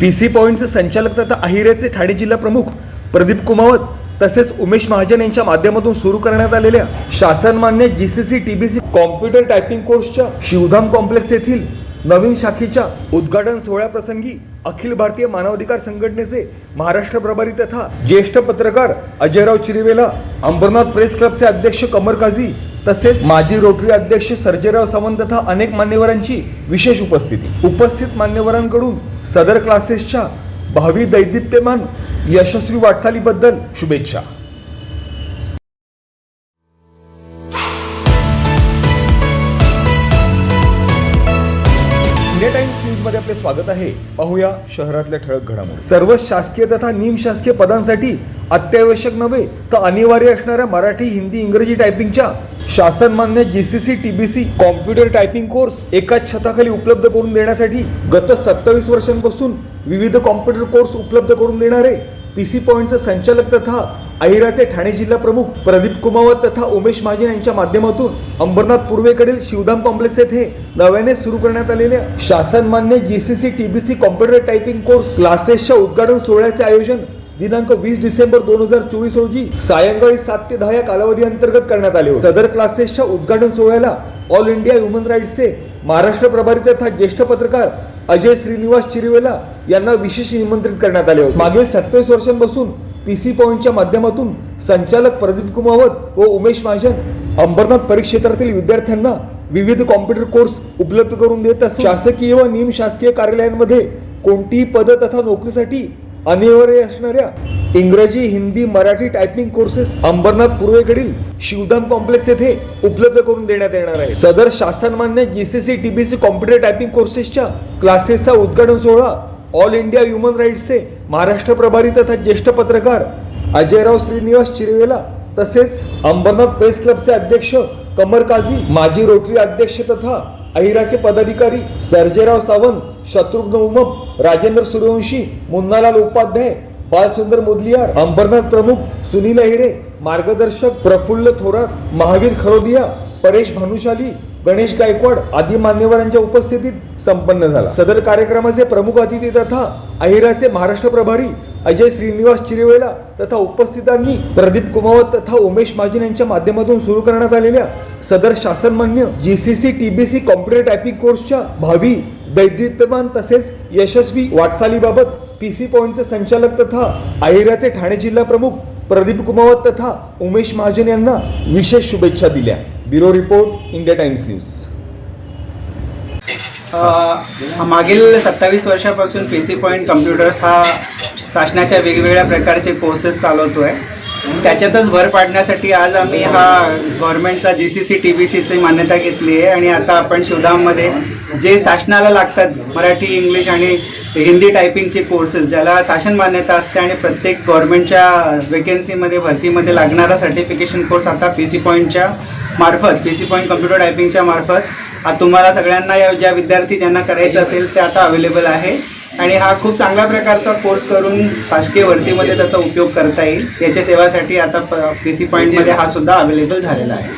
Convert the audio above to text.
P C पॉईंटचे संचालक तथा अहिरेचे ठाणे जिल्हा प्रमुख प्रदीप कुमावत तसेच उमेश महाजन यांच्या माध्यमातून सुरू करण्यात आलेल्या शासनमान्य G C C T B C computer typing कोर्सच्या शिवधाम कॉम्प्लेक्स येथील नवीन शाखेच्या उद्घाटन सोहळ्याप्रसंगी अखिल भारतीय मानवाधिकार संघटनेचे महाराष्ट्र प्रभारी तथा ज्येष्ठ पत्रकार अजयराव चिरिवेला अंबरनाथ प्रेस क्लबचे अध्यक्ष कमर काझी तसेच माजी रोटरी अध्यक्ष सर्जेराव सावंत तथा अनेक मान्यवरांची विशेष उपस्थिती. उपस्थित मान्यवरांकडून सदर क्लासेसच्या भावी दैदिप्यमान यशस्वी वाटचालीबद्दल शुभेच्छा. इंडिया टाइम्स न्यूजमध्ये आपले स्वागत आहे. पाहूया शहरातल्या ठळक घडामोडी. सर्व शासकीय तथा निमशासकीय पदांसाठी अत्यावश्यक नव्हे तर अनिवार्य असणाऱ्या मराठी हिंदी इंग्रजी टायपिंगच्या शासनमान्य B C computer typing course एकाच छताखाली उपलब्ध करून देण्यासाठी गत सत्तावीस वर्षांपासून विविध कॉम्प्युटर कोर्स उपलब्ध करून देणारे पी सी पॉईंटचे संचालक तथा अहिराचे ठाणे जिल्हा प्रमुख प्रदीप कुमावत तथा उमेश महाजन यांच्या माध्यमातून अंबरनाथ पूर्वेकडील शिवधाम कॉम्प्लेक्स येथे नव्याने सुरू करण्यात आलेल्या शासनमान्य B C computer typing course क्लासेसच्या उद्घाटन सोहळ्याचे आयोजन दिनांक वीस डिसेंबर दोन हजार चोवीस रोजी सायंकाळी सात ते दहा या कालावधी अंतर्गत करण्यात आले सदर क्लासेसच्या उद्घाटन सोहळ्याला ऑल इंडिया ह्युमन राईट्सचे महाराष्ट्र प्रभारी तथा ज्येष्ठ पत्रकार अजय श्रीनिवास चिरिवेला यांना विशेष निमंत्रित करण्यात आले होते. मागील सत्तावीस वर्षांपासून पी सी पॉईंटच्या माध्यमातून संचालक प्रदीप कुमावत व उमेश महाजन अंबरनाथ परिक्षेत्रातील विद्यार्थ्यांना विविध कॉम्प्युटर कोर्स उपलब्ध करून देत शासकीय व निमशासकीय कार्यालयांमध्ये कोणतीही पद तथा नोकरीसाठी अनिवार्य असणाऱ्या इंग्रजी हिंदी मराठी टायपिंग कोर्सेस अंबरनाथ पूर्वेकडील शिवधाम कॉम्प्लेक्स येथे उपलब्ध करून देण्यात येणार आहे सदर शासनमान्य जीसीसी टीबीसी कॉम्प्युटर टायपिंग कोर्सेसच्या क्लासेसचा उद्घाटन सोहळा ऑल इंडिया ह्युमन राईट्सचे महाराष्ट्र प्रभारी तथा ज्येष्ठ पत्रकार अजयराव श्रीनिवास चिरवेला तसेच अंबरनाथ प्रेस क्लबचे अध्यक्ष कमर काझी माजी रोटरी अध्यक्ष तथा अहिराचे पदाधिकारी सर्जेराव सावंत शत्रुघ्न उमप राजेंद्र सूर्यवंशी मुन्नालाल उपाध्याय बालसुंदर मुदलियार अंबरनाथ प्रमुख सुनील अहिरे मार्गदर्शक प्रफुल्ल थोरात महावीर खरोदिया परेश भानुशाली गणेश गायकवाड आदी मान्यवरांच्या उपस्थितीत संपन्न झाला. सदर कार्यक्रमाचे प्रमुख अतिथी तथा अहिराचे महाराष्ट्र प्रभारी अजय श्रीनिवास चिरिवेला तथा उपस्थितांनी प्रदीप कुमावत तथा उमेश महाजन यांच्या माध्यमातून सुरू करण्यात आलेल्या सदर शासनमान्य जीसीसी टीबीसी कॉम्प्युटर टायपिंग कोर्सच्या भावी दैदिप्यमान तसेच यशस्वी वाटचालीबाबत पी सी पॉईंटचे संचालक तथा आहिराचे ठाणे जिल्हा प्रमुख प्रदीप कुमावत तथा उमेश महाजन यांना विशेष शुभेच्छा दिल्या. Bureau report India Times news. मागील सत्तावीस वर्षापासून पी सी पॉईंट कम्प्युटर्स हा शासनाच्या वेगवेगळ्या प्रकारचे कोर्सेस चालवतो आहे त्याच्यातच भर पाडण्यासाठी आज आम्ही हा गव्हर्नमेंटचा G C C T B सीची मान्यता घेतली आहे आणि आता आपण शिवधाममध्ये जे शासनाला लागतात मराठी इंग्लिश आणि हिंदी टायपिंगचे कोर्सेस ज्याला शासन मान्यता असते आणि प्रत्येक गव्हर्नमेंटच्या वेकेन्सीमध्ये भरतीमध्ये लागणारा सर्टिफिकेशन कोर्स आता पी सी पॉईंटच्या मार्फत पी सी पॉईंट कम्प्युटर टायपिंगच्या मार्फत तुम्हाला सगळ्यांना या ज्या विद्यार्थी ज्यांना करायचं असेल ते आता अवेलेबल आहे. आणि हा खूप चांगल्या प्रकारचा कोर्स करून शासकीय भरतीमध्ये त्याचा उपयोग करता येईल. याच्या सेवासाठी आता पी सी पॉईंटमध्ये हा सुद्धा अवेलेबल झालेला आहे.